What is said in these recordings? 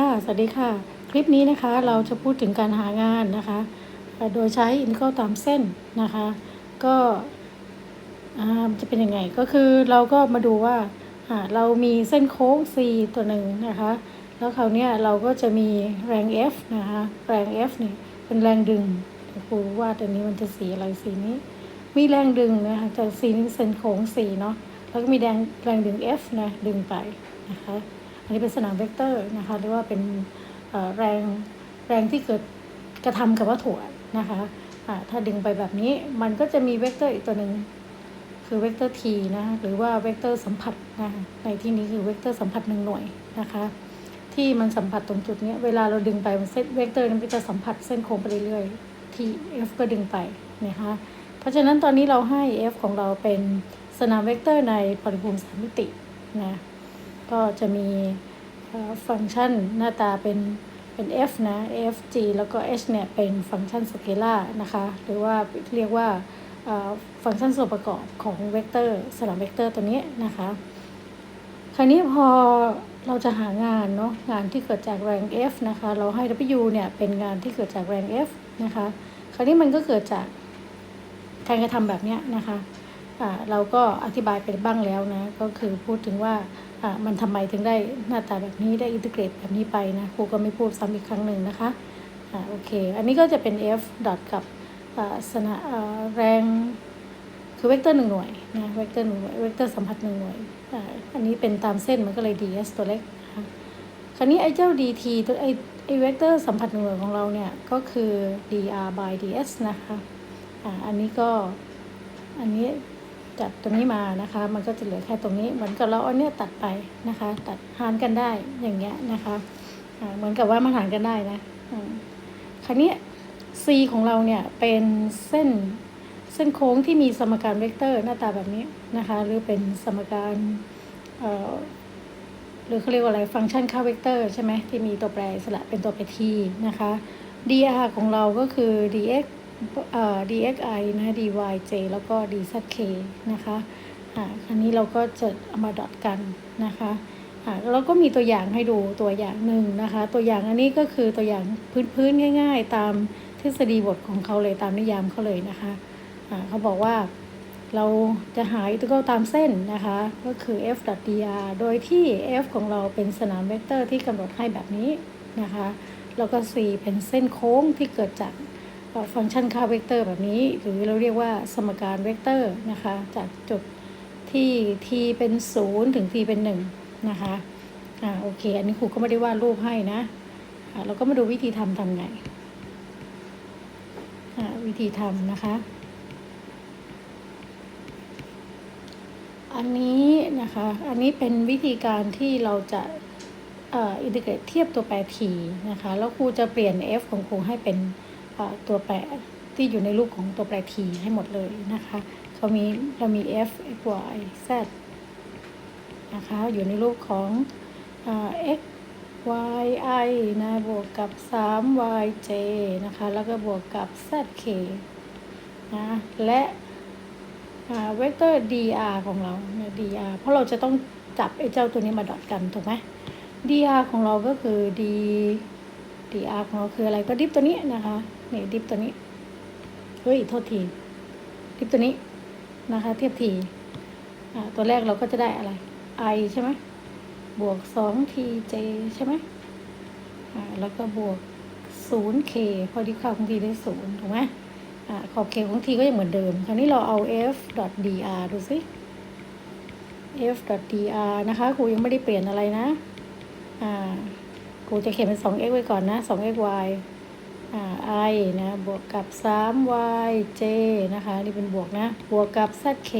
ค่ะ สวัสดีค่ะ คลิปนี้นะคะเราจะพูดถึงการหางานนะคะ โดยใช้อินเกิลตามเส้นนะคะ ก็จะเป็นยังไง ก็คือเราก็มาดูว่าเรามีเส้นโค้ง C ตัวหนึ่งนะคะ แล้วคราวเนี้ยเราก็จะมีแรง F นะคะ แรง F นี่เป็นแรงดึงครูว่าดอันนี้มันจะสีอะไรสีนี้ มีแรงดึงนะคะจาก C นี้เส้นโค้ง C เนาะ แล้วก็มีแรงแรงดึง F นะดึงไปนะคะ อันนี้เป็นสนามเวกเตอร์นะคะหรือว่าเป็นแรงแรงที่เกิดกระทำกับวัตถุนะคะอ่าถ้าดึงไปแบบนี้มันก็จะมีเวกเตอร์อีกตัวหนึ่งคือเวกเตอร์ t นะหรือว่าเวกเตอร์สัมผัสนะในที่นี้คือเวกเตอร์สัมผัสหนึ่งหน่วยนะคะ ที่มันสัมผัสตรงจุดนี้เวลาเราดึงไปมันเส้นเวกเตอร์นั้นก็จะสัมผัสเส้นโค้งไปเรื่อยๆที่ f ก็ดึงไปนะคะเพราะฉะนั้นตอนนี้เราให้ f ของเราเป็นสนามเวกเตอร์ในปริภูมิสามมิตินะ ก็จะมีฟังก์ชันหน้าตาเป็นเป็น f นะ f g แล้วก็ h เนี่ยเป็นฟังก์ชันสเกลาร์นะคะ หรือว่าเรียกว่าฟังก์ชันส่วนประกอบของเวกเตอร์สนามเวกเตอร์ตัวนี้นะคะ คราวนี้พอเราจะหางานเนาะงานที่เกิดจากแรง F นะคะ เราให้ W เนี่ยเป็นงานที่เกิดจากแรง F นะคะ คราวนี้มันก็เกิดจากการกระทำแบบเนี้ยนะคะอ่าเราก็อธิบายไปบ้างแล้วนะ ก็คือพูดถึงว่า อ่ามันทำไมถึงได้หน้าตาแบบนี้ได้อินทิเกรตแบบนี้ไปนะครูก็ไม่พูดซ้ำอีกครั้งหนึ่งนะคะอ่าโอเค อันนี้ก็จะเป็น F ดอทกับอ่าสนะอ่าแรงคือเวกเตอร์หนึ่งหน่วยนะเวกเตอร์หนึ่งหน่วยเวกเตอร์สัมผัสหนึ่งหน่วยอ่าอันนี้เป็นตามเส้นมันก็เลย ds ตัวเล็กนะคะคราวนี้ไอ้เจ้า dt ตัวไอ้ไอ้เวกเตอร์สัมผัสหนึ่งหน่วยของเราเนี่ย ก็คือ dr by ds นะคะ อ่า อันนี้ก็ อันนี้ จัดตรงนี้มานะคะ มันก็จะเหลือแค่ตรงนี้ เหมือนกับเราเอาเนี่ยตัดไปนะคะ ตัดหารกันได้อย่างเงี้ยนะคะเหมือนกับว่ามันหารกันได้นะคราวนี้ c ของเราเนี่ยเป็นเส้นเส้นโค้งที่มีสมการเวกเตอร์หน้าตาแบบนี้นะคะ หรือเป็นสมการเอ่อหรือเขาเรียกว่าอะไรฟังก์ชันค่าเวกเตอร์ใช่ไหมที่มีตัวแปรสระเป็นตัวแปร t นะคะ dr ของเราก็คือ dx dxi นะ dyj แล้วก็ dzk นะคะอ่าคราวนี้เราก็จะเอามาดอทกันนะคะอ่าแล้วก็มีตัวอย่างให้ดูตัวอย่างหนึ่งนะคะ ตัวอย่างอันนี้ก็คือตัวอย่างพื้นๆง่าย ๆ ตามทฤษฎีบทของเขาเลยตามนิยามเขาเลยนะคะอ่าเขาบอกว่าเราจะหาอินทิกรัลตามเส้นนะคะ ก็คือ f dr โดยที่ f ของเราเป็นสนามเวกเตอร์ที่กำหนดให้แบบนี้นะคะ แล้วก็ c เป็นเส้นโค้งที่เกิดจาก ฟังก์ชันค่าเวกเตอร์แบบนี้ หรือเราเรียกว่าสมการเวกเตอร์นะคะ จากจุดที่ t เป็น 0 ถึง t เป็น 1 นะคะอ่าโอเค อันนี้ครูก็ไม่ได้วาดรูปให้นะอ่าเราก็มาดูวิธีทำทำไงอ่าวิธีทำนะคะ อันนี้นะคะ อันนี้เป็นวิธีการที่เราจะเอ่ออินทิเกรตเทียบตัวแปร t นะคะ แล้วครูจะเปลี่ยน f ของครูให้เป็น ตัวแปรที่อยู่ในรูปของตัวแปร t ให้หมดเลยนะคะเขามีเรามี f x y z นะคะอยู่ในรูปของอ x y i นะบวกกับ 3 y j นะคะ แล้วก็บวกกับ z k นะและเวกเตอร์ dr ของเรานี่ย dr เพราะเราจะต้องจับไอ้เจ้าตัวนี้มาดอทกัน ถูกไหม dr ของเราก็คือ d dr ของเราคืออะไรก็ดิฟตัวนี้นะคะ นี่ดิฟตัวนี้ เฮ้ย โทษที ดิฟตัวนี้นะคะ เทียบทีอ่าตัวแรกเราก็จะได้อะไร i ใช่ไหม บวก 2tj ใช่ไหมอ่าแล้วก็บวก 0k พอดิฟค่าของ t ได้ศูนย์ถูกไหมอ่าขอบเขตของ t ก็ยังเหมือนเดิม คราวนี้เราเอา f dr ดูสิ f dr นะคะครูยังไม่ได้เปลี่ยนอะไรนะ อ่าครูจะเขียนเป็น 2x ไว้ก่อนนะ 2xy อ่า i นะบวกกับ 3yj นะคะ นี่เป็นบวกนะ บวกกับ zk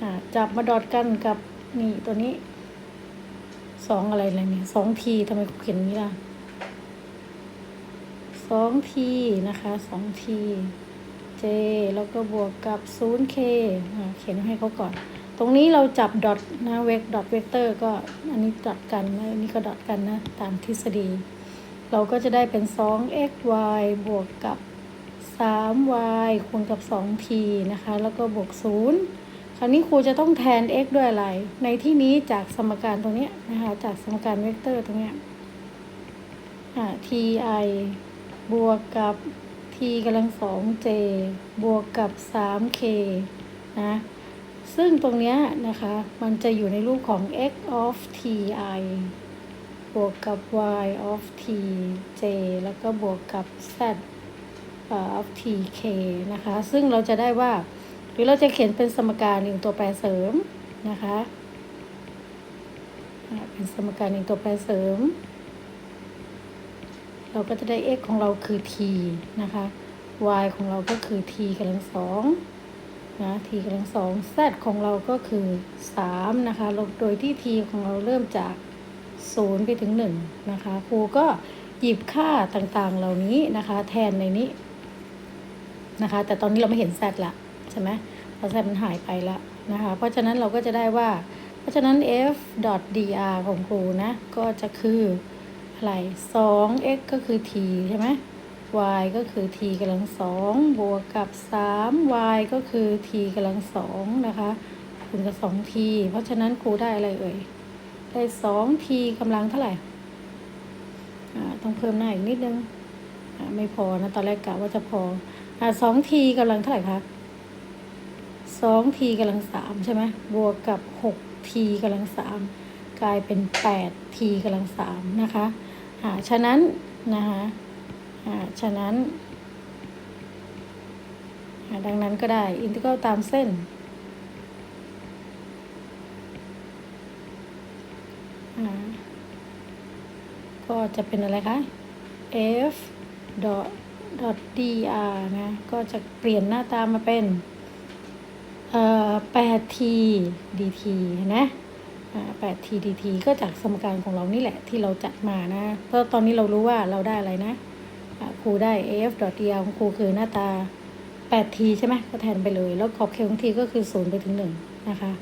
อ่าจับมาดอทกันกับนี่ตัวนี้สองอะไรอะไรเนี่ย 2t ทำไมเขียนนี้ล่ะสองทีนะคะสองที j แล้วก็บวกกับ 0k อ่าเขียนให้เขาก่อน ตรงนี้เราจับดอทนะเวกดอทเวกเตอร์ก็อันนี้ดอทกันนะอันนี้ก็ดอทกันนะ ตามทฤษฎี เราก็จะได้เป็น 2xy บวกกับ 3y คูณกับ 2t นะคะ แล้วก็บวก 0 คราวนี้ครูจะต้องแทน x ด้วยอะไร ในที่นี้จากสมการตรงนี้นะคะ จากสมการเวกเตอร์ตรงนี้ยอ่า ti บวกกับ t กำลังสอง j บวกกับ 3k นะ ซึ่งตรงนี้นะคะ มันจะอยู่ในรูปของ x of ti บวกกับ y of t j แล้วก็บวกกับ z of t k นะคะ ซึ่งเราจะได้ว่า หรือเราจะเขียนเป็นสมการหนึ่งตัวแปรเสริมนะคะ เป็นสมการหนึ่งตัวแปรเสริม เราก็จะได้ x ของเราคือ t นะคะ y ของเราก็คือ t กำลังสองนะ t กำลังสอง z ของเราก็คือ 3 นะคะ โดยที่ t ของเราเริ่มจาก 0 ไปถึง 1 นะคะ ครูก็หยิบค่าต่างๆเหล่านี้นะคะ แทนในนี้นะคะ แต่ตอนนี้เราไม่เห็น z ละใช่ไหมเพราะ z มันหายไปละนะคะ เพราะฉะนั้นเราก็จะได้ว่า เพราะฉะนั้น f dr ของครูนะ ก็จะคืออะไร 2x ก็คือ t ใช่ไหม y ก็คือ t กำลังสองบวกกับ 3y ก็คือ t กำลังสองนะคะคูณกับ 2t เพราะฉะนั้นครูได้อะไรเอ่ย ได้ 2t กำลังเท่าไหร่อ่าต้องเพิ่มหน้าอีกนิดนึงอ่าไม่พอนะตอนแรกกะว่าจะพออ่า 2t กำลังเท่าไหร่คะ 2t กำลังสามใช่ไหมบวกกับ 6t กำลังสามกลายเป็น 8t กำลังสามนะคะอ่าฉะนั้นนะคะอ่าฉะนั้นอ่าดังนั้นก็ได้ อินทิกรัลตามเส้น ก็จะเป็นอะไรคะ f dot dot dr นะ ก็จะเปลี่ยนหน้าตามาเป็นเอ่อ 8t dt นะ 8t dt ก็จากสมการของเรานี่แหละที่เราจัดมานะเพราะตอนนี้เรารู้ว่าเราได้อะไรนะครูได้ f dot dr ของครูคือหน้าตา 8t ใช่ไหมก็แทนไปเลย แล้วขอบเขตของ t ก็คือ 0 ไปถึง 1 นะคะ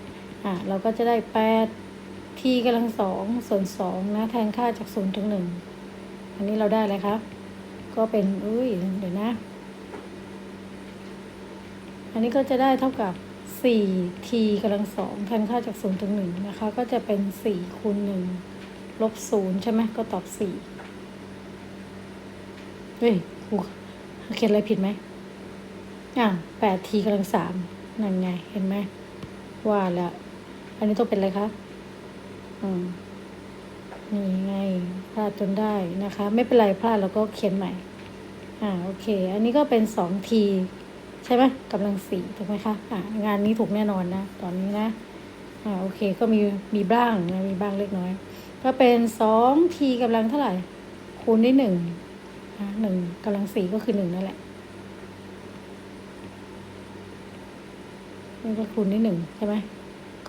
อ่าเราก็จะได้ 8 t กำลังสองส่วนสองนะแทนค่าจาก0ถึง1อันนี้เราได้อะไรคะก็เป็นอุ้ยเดี๋ยวนะ อันนี้ก็จะได้เท่ากับ 4t กำลังสองแทนค่าจาก0ถึง1นะคะ ก็จะเป็น 4 คูณ 1 ลบ 0 ใช่ไหมก็ตอบ 4 เฮ้ยครูเขียนอะไรผิดไหมอะ 8t กำลังสามนั่นไง เห็นไหมว่าแล้ว อันนี้ต้องเป็นอะไรคะ นี่ไงพลาดจนได้นะคะ ไม่เป็นไรพลาดเราก็เขียนใหม่ อ่าโอเค อันนี้ก็เป็น 2t ใช่ไหมกำลังสี่ถูกไหมคะอ่างานนี้ถูกแน่นอนนะ ตอนนี้นะ อ่าโอเคก็มีมีบ้างนะมีบ้างเล็กน้อย ก็เป็นสองทีกำลังเท่าไหร่ คูณด้วยหนึ่งอ่าหนึ่งกำลังสี่ก็คือหนึ่งนั่นแหละนี่ก็คูณด้วยหนึ่งใช่ไหม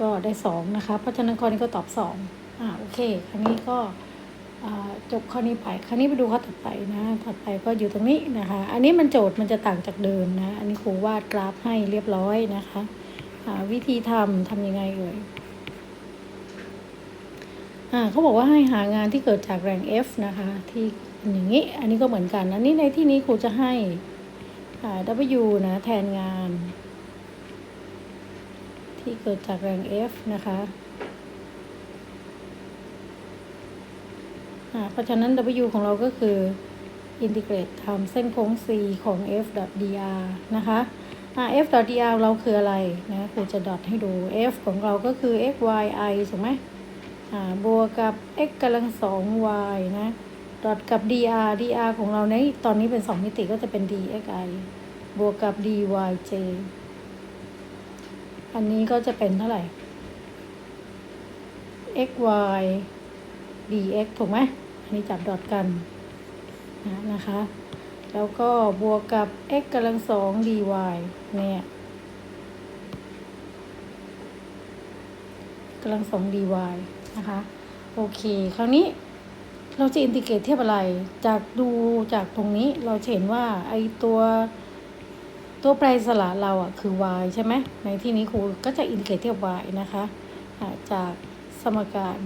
ก็ได้สองนะคะ เพราะฉะนั้นข้อนี้ก็ตอบสองอ่าโอเค ครั้นี้ก็จบข้อนี้ไป ครั้นี้ไปดูข้อถัดไปนะ ถัดไปก็อยู่ตรงนี้นะคะ อันนี้มันโจทย์มันจะต่างจากเดิมนะ อันนี้ครูวาดกราฟให้เรียบร้อยนะคะวิธีทำทำยังไงเอ่ยอ่าเขาบอกว่าให้หางานที่เกิดจากแรง F นะคะ ที่อย่างนี้ อันนี้ก็เหมือนกัน อันนี้ในที่นี้ครูจะให้ W นะแทนงาน ที่เกิดจากแรง F นะคะอ่าเพราะฉะนั้น W ของเราก็คืออินทิเกรตทำเส้นโค้ง C ของ f dr นะคะอ่า f dr เราคืออะไรนะครูจะดอทให้ดู f ของเราก็คือ x y i ถูกไหมอ่าบวกกับ x กำลังสอง y นะดอทกับ dr dr ของเราในตอนนี้เป็นสองมิติก็จะเป็น dxi บวกกับ dyj อันนี้ก็จะเป็นเท่าไหร่ x y dx ถูกไหม อันนี้จับดอทกันนะนะคะ แล้วก็บวกกับ x กำลังสอง dy เนี่ยกำลังสอง dy นะคะ โอเค คราวนี้เราจะอินทิเกรตเทียบอะไร จากดูจากตรงนี้เราเห็นว่าไอตัว ตัวแปรสละเราอะคือ y ใช่ไหมในที่นี้ครูก็จะอินทิเกตเทียบ y นะคะจากสมการ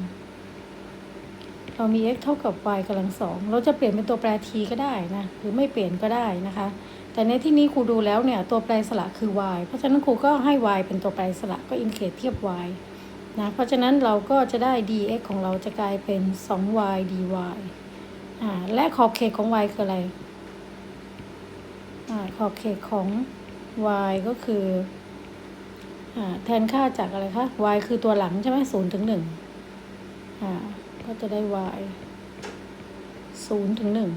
เรามี x เท่ากับ y กำลังสองเราจะเปลี่ยนเป็นตัวแปร t ก็ได้นะหรือไม่เปลี่ยนก็ได้นะคะ แต่ในที่นี้ครูดูแล้วเนี่ยตัวแปรสละคือ y เพราะฉะนั้นครูก็ให้ y เป็นตัวแปรสละก็อินเคเทียบ y นะเพราะฉะนั้นเราก็จะได้ dx ของเราจะกลายเป็น 2y dy อ่าและขอบเขตของ y คืออะไร ขอบเขตของ y ก็คืออแทนค่าจากอะไรคะ y คือตัวหลังใช่ไหมศูนย์ถึงหนึ่งก็จะได้ y ศูนย์ถึงหนึ่ง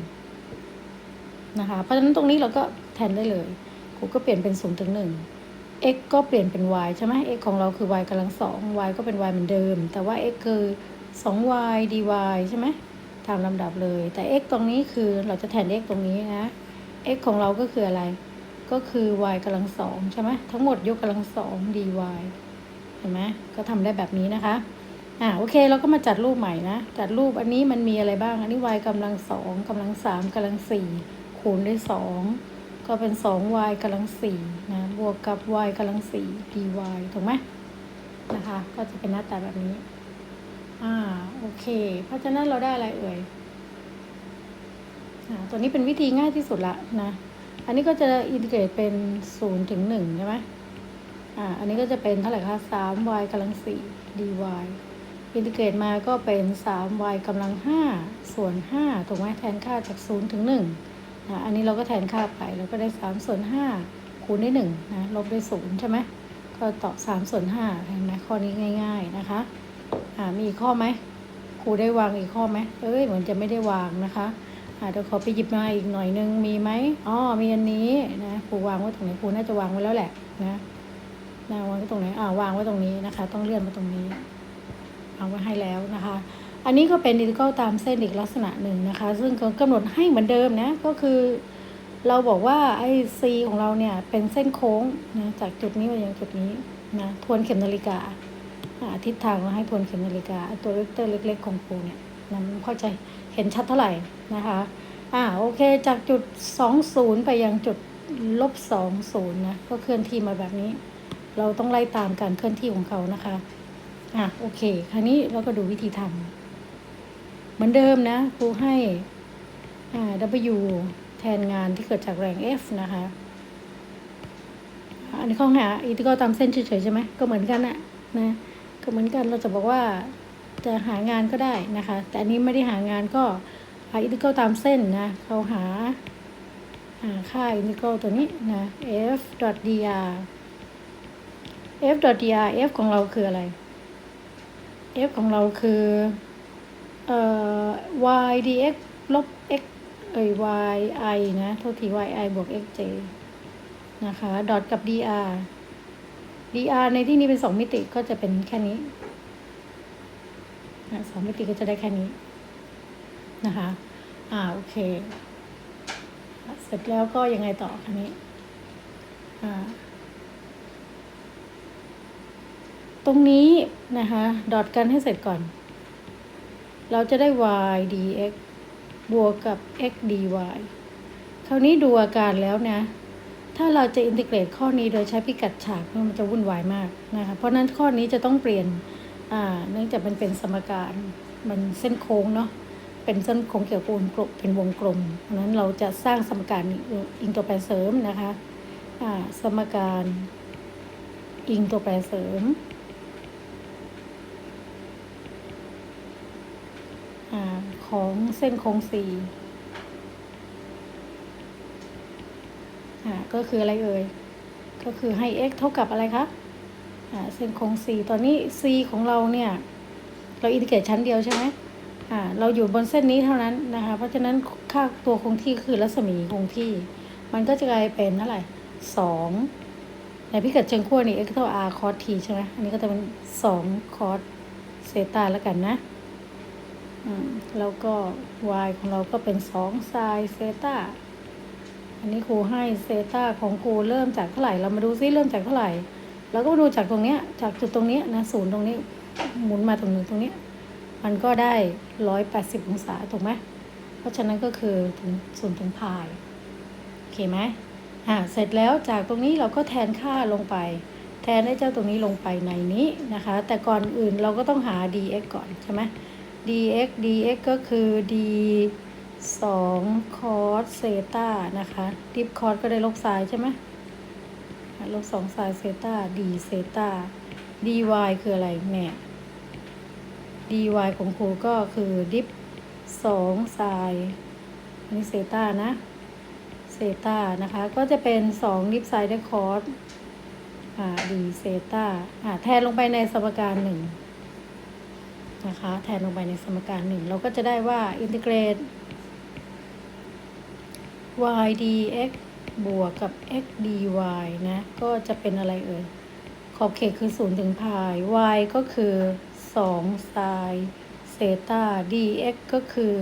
นะคะ เพราะฉะนั้นตรงนี้เราก็แทนได้เลยครูก็เปลี่ยนเป็นศูนย์ถึงหนึ่ง x ก็เปลี่ยนเป็น y ใช่ไหม x ของเราคือ y กำลังสอง y ก็เป็น y เหมือนเดิม แต่ว่า x คือ 2y dy ใช่ไหมตามลำดับเลย แต่ x ตรงนี้คือเราจะแทน x ตรงนี้นะ x ของเราก็คืออะไร ก็คือ y กำลังสองใช่ไหมทั้งหมดยกกำลังสอง dy เห็นไหมก็ทำได้แบบนี้นะคะอ่าโอเคเราก็มาจัดรูปใหม่นะ จัดรูปอันนี้มันมีอะไรบ้าง อันนี้ y กำลังสองกำลังสามกำลังสี่คูณด้วยสองก็เป็นสอง y กำลังสี่นะบวกกับ y กำลังสี่ dy ถูกไหมนะคะ ก็จะเป็นหน้าตาแบบนี้อ่าโอเค เพราะฉะนั้นเราได้อะไรเอ่ย ตัวนี้เป็นวิธีง่ายที่สุดละนะ อันนี้ก็จะอินทิเกรตเป็นศูนย์ถึงหนึ่งใช่ไหมอ่า อันนี้ก็จะเป็นเท่าไหร่คะสาม y กำลังสี่ dy อินทิเกรตมาก็เป็นสาม y กำลังห้าส่วนห้าถูกไหมแทนค่าจากศูนย์ถึงหนึ่งนะอันนี้เราก็แทนค่าไปเราก็ได้สามส่วนห้าคูณด้วยหนึ่งนะลบด้วยศูนย์ใช่ไหมก็ตอบสามส่วนห้าเห็นไหมข้อนี้ง่าย ๆนะคะอ่ามีอีกข้อไหมครูได้วางอีกข้อไหมเอ้ยเหมือนจะไม่ได้วางนะคะ เดี๋ยวขอไปหยิบมาอีกหน่อยนึงมีไหมอ๋อมีอันนี้นะครูวางไว้ตรงไหนครูน่าจะวางไว้แล้วแหละนะนะวางไว้ตรงไหนอ่าวางไว้ตรงนี้นะคะ ต้องเลื่อนมาตรงนี้วางไว้ให้แล้วนะคะ อันนี้ก็เป็นอินทิกรัลตามเส้นอีกลักษณะหนึ่งนะคะ ซึ่งก็กำหนดให้เหมือนเดิมนะก็คือเราบอกว่าไอ้ c ของเราเนี่ยเป็นเส้นโค้งนะจากจุดนี้มายังจุดนี้นะทวนเข็มนาฬิกาอาทิศทางเราให้ทวนเข็มนาฬิกาตัวเวกเตอร์เล็ก ๆ ของครูเนี่ยนั้นเข้าใจ เห็นชัดเท่าไหร่นะคะอ่าโอเคจากจุด 20 ไปยังจุดลบ20นะก็เคลื่อนที่มาแบบนี้ เราต้องไล่ตามการเคลื่อนที่ของเขานะคะอะโอเค คราวนี้เราก็ดูวิธีทำเหมือนเดิมนะครูให้อ่า W แทนงานที่เกิดจากแรง F นะคะ อันนี้ข้อหาอินทิกรัลตามเส้นเฉยๆใช่ไหมก็เหมือนกันอะนะก็เหมือนกันเราจะบอกว่า จะหางานก็ได้นะคะ แต่อันนี้ไม่ได้หางานก็หาอินทิกรัลตามเส้นนะเขาหาหาค่าอินทิกรัลตัวนี้นะ f dr f dr f ของเราคืออะไร f ของเราคือเอ่อ y dx ลบ x เอ่ย y i นะโทษที y i บวก x j นะคะ ดอทกับ dr dr ในที่นี้เป็นสองมิติก็จะเป็นแค่นี้ นะสองมิติก็จะได้แค่นี้นะคะ อ่าโอเค เสร็จแล้วก็ยังไงต่อคันนี้ อ่า ตรงนี้นะคะ ดอทกันให้เสร็จก่อน เราจะได้ y dx บวกกับ x dy คราวนี้ดูอาการแล้วนะ ถ้าเราจะอินทิเกรตข้อนี้โดยใช้พิกัดฉากมันจะวุ่นวายมากนะคะ เพราะนั้นข้อนี้จะต้องเปลี่ยน เนื่องจากมันเป็นสมการมันเส้นโค้งเนาะเป็นเส้นโค้งเกี่ยวกับวงกลมเป็นวงกลมเพราะนั้นเราจะสร้างสมการอิงตัวแปรเสริมนะคะสมการอิงตัวแปรเสริมอของเส้นโค้งสี่ก็คืออะไรเอ่ย ก็คือให้ x เท่ากับอะไรคะ เส้นโค้ง c ตอนนี้ c ของเราเนี่ย เราอินทิเกรตชั้นเดียวใช่ไหมอ่าเราอยู่บนเส้นนี้เท่านั้นนะคะ เพราะฉะนั้นค่าตัวคงที่คือรัศมีคงที่ มันก็จะกลายเป็นเท่าไหร่สองในพิกัดเชิงขั้วนี่ x เท่า r cos t ใช่ไหมอันนี้ก็จะเป็นสอง cos เซตาแล้วกันนะอืมแล้วก็ y ของเราก็เป็นสอง sin เซตาอันนี้ครูให้เซตาของครูเริ่มจากเท่าไหร่ เรามาดูซิเริ่มจากเท่าไหร่ แล้วก็ดูจากตรงเนี้ยจากจุดตรงเนี้ยนะศูนย์ตรงนี้หมุนมาตรงนี้ตรงเนี้ยมันก็ได้ร้อยแปดสิบองศาถูกไหมเพราะฉะนั้นก็คือถึงศูนย์ถึงพายโอเคไหมอ่าเสร็จแล้วจากตรงนี้เราก็แทนค่าลงไป แทนให้เจ้าตรงนี้ลงไปในนี้นะคะ แต่ก่อนอื่นเราก็ต้องหา dx ก่อนใช่ไหม dx dx ก็คือ d สองคอสเซต้านะคะ ดิฟคอสก็ได้ลบไซน์ใช่ไหม ลบสองไซน์เซตาดีเซตาดีวคืออะไรแม่ dy ของครูก็คือดิฟสองไซน์อันนี้เซตานะเซตานะคะ ก็จะเป็นสองดิฟไซน์ได้คอสอ่าดีเซตาอ่าแทนลงไปในสมการหนึ่งนะคะแทนลงไปในสมการหนึ่งเราก็จะได้ว่าอินทิเกรต y dx บวกกับ x dy นะ ก็จะเป็นอะไรเอ่ย ขอบเขตคือ 0 ถึงพาย y ก็คือ2ไซน์เซตา dx ก็คือ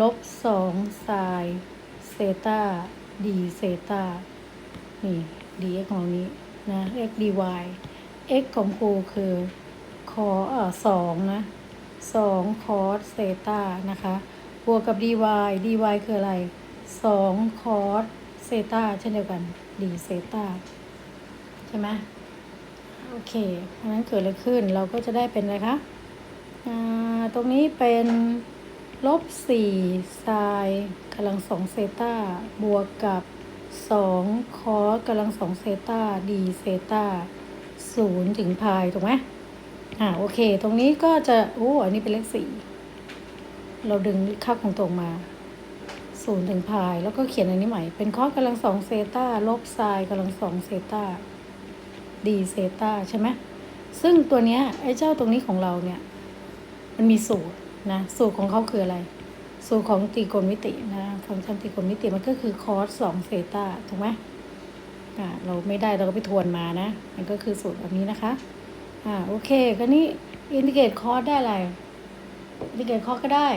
ลบ2ไซน์เซตา d เซตานี่ dx ของเรานี้นะ x dy x ของครูคือคอเอ่อสองนะสองคอสเซตานะคะ บวกกับ dy dy คืออะไรสองคอส เซตาเช่นเดียวกัน d เซตาใช่ไหมโอเคเพราะนั้นเกิดอะไรขึ้นเราก็จะได้เป็นอะไรคะตรงนี้เป็นลบสี่ไซน์กำลังสองเซตาบวกกับสองคอสกำลังสองเซตา d เซตาศูนย์ถึงพายถูกไหมอ่าโอเค ตรงนี้ก็จะโอ้อันนี้เป็นเลขสี่เราดึงค่าของตรงมา ศูนย์ถึงพาย แล้วก็เขียนอันนี้ใหม่ เป็นคอสกำลังสองเซตาลบไซน์กำลังสองเซตาดีเซตาใช่ไหมซึ่งตัวเนี้ยไอ้เจ้าตรงนี้ของเราเนี่ย มันมีสูตรนะสูตรของเขาคืออะไร สูตรของตรีโกณมิตินะฟังก์ชันตรีโกณมิติมันก็คือคอสสองเซตาถูกไหมอ่าเราไม่ได้เราก็ไปทวนมานะ มันก็คือสูตรแบบนี้นะคะอ่าโอเคก็นี้อินทิเกรตคอสได้อะไรอินทิเกรตคอสก็ได้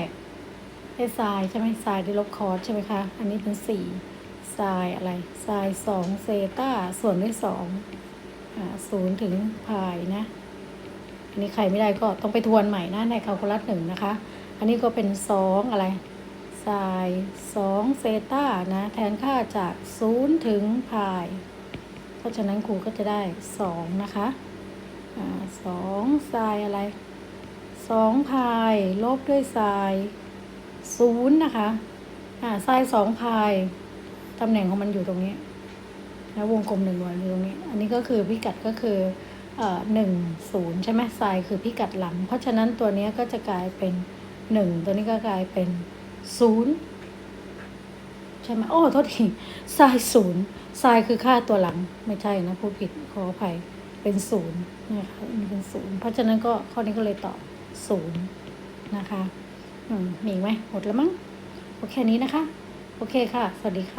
ได้ไซน์ใช่ไหมไซน์ได้ลบคอสใช่ไหมคะ อันนี้เป็นสี่ไซน์อะไรไซน์สองเซตาส่วนด้วยสองศูนย์ถึงพายนะ อันนี้ใครไม่ได้ก็ต้องไปทวนใหม่นะในคาลคูลัสหนึ่งนะคะ อันนี้ก็เป็นสองอะไรไซน์สองเซตานะ แทนค่าจากศูนย์ถึงพายเพราะฉะนั้นครูก็จะได้สองนะคะสองไซน์อะไรสองพายลบด้วยไซน์ ศูนย์นะคะอ่าไซน์สองพายตำแหน่งของมันอยู่ตรงนี้แล้ววงกลมหนึ่งวันอยู่ตรงนี้ อันนี้ก็คือพิกัดก็คือเอ่อหนึ่งศูนย์ใช่ไหมไซน์คือพิกัดหลัง เพราะฉะนั้นตัวนี้ก็จะกลายเป็นหนึ่งตัวนี้ก็กลายเป็นศูนย์ใช่ไหมโอ้โทษทีไซน์ศูนย์ไซน์คือค่าตัวหลังไม่ใช่นะพูดผิดขออภัยเป็นศูนย์นะคะมีเป็นศูนย์เพราะฉะนั้นก็ข้อนี้ก็เลยตอบศูนย์นะคะ มีไหมหมดแล้วมั้งโอเคนี้นะคะ โอเคค่ะ สวัสดีค่ะ